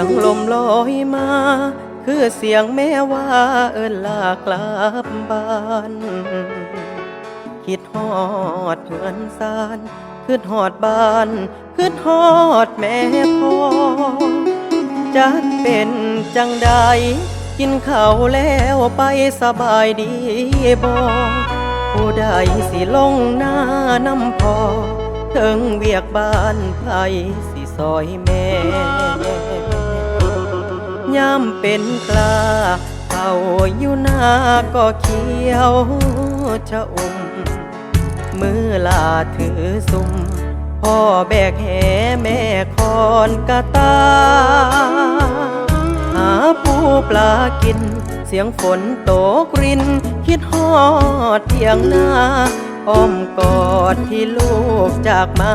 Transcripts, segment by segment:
ยงลมลอยมา คือเสียงแม่ว่าเอินลากลับบ้าน คิดฮอดเหือนซานคิดฮอดบ้านคิดฮอดแม่พ่อจักเป็นจังใด กินข้าวแล้วไปสบายดีบ่ผู้ใดสิลงหน้าน้ำพอถึงเวียกบ้านไผสิซอยแม่ ยามเป็นกล้าเขาอยู่หน้าก็เขียวชะอุ่มมือลาถือซุ่มพ่อแบกแหแม่คอนกะตา หาปูปลากิน เสียงฝนตกริน คิดฮอดเทียงหน้าอ้อมกอดที่ลูกจากมา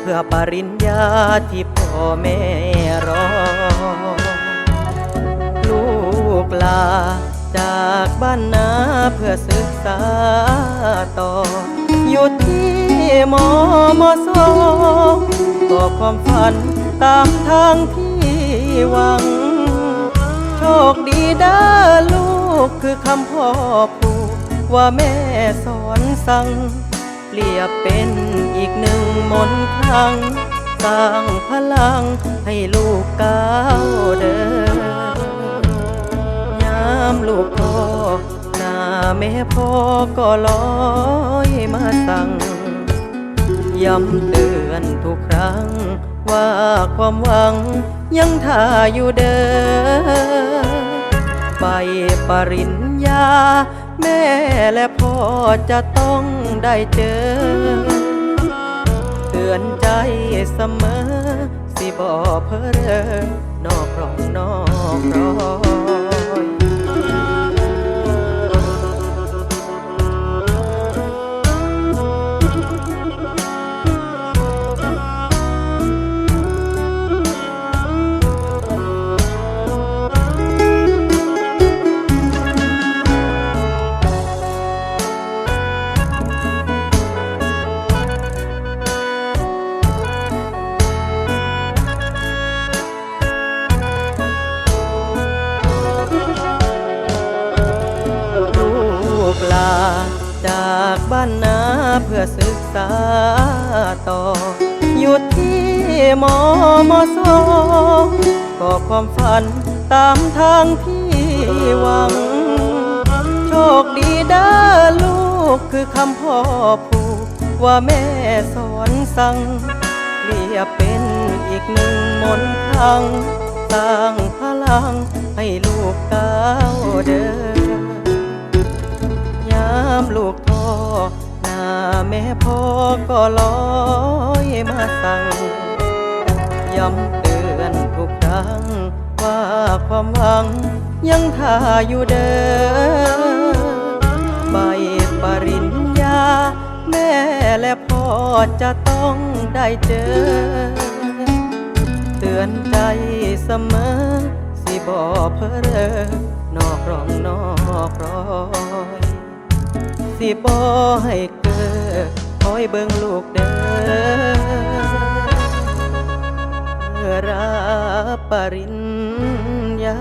เพื่อปริญญาที่พ่อแม่รอ ลาจากบ้านนาเพื่อศึกษาต่อ อยู่ที่มอมอสองก็ความฝันตามทางที่หวัง โชคดีเด้อลูกคือคำพ่อผูกว่าแม่สอนสั่ง เปรียบเป็นอีกหนึ่งมนต์คลังสร้างพลังให้ลูกก้า แม่พ่อก็ลอยมาสั่ง ย้ำเตือนทุกครั้ง ว่าความหวังยังท่าอยู่เดิมไปปริญญา แม่และพ่อจะต้องได้เจอ เตือนใจเสมอ สิบ่เพอเรอนอกร่องนอกรอ จากบ้านนาเพื่อศึกษาต่อ อยู่ที่มอมอสอก็ความฝันตามทางที่หวัง โชคดีเด้อลูกคือคำพ่อผูกว่าแม่สอนสั่งเรียบเป็นอีกหนึ่งมนต์พังสร้างพลังให้ลูกก้าวเดิน ลูกท้อหน้าแม่พ่อก็ลอยมาสั่ง ย้ำเตือนทุกครั้ง ว่าความหวังยังท่าอยู่เดิมใบปริญญา แม่และพ่อจะต้องได้เจอ เตือนใจเสมอ สิบ่เพอเรอนอกร่องนอกรอย สิบ่ให้เกิดคอยเบิ่งลูกเด้อรับปริญญา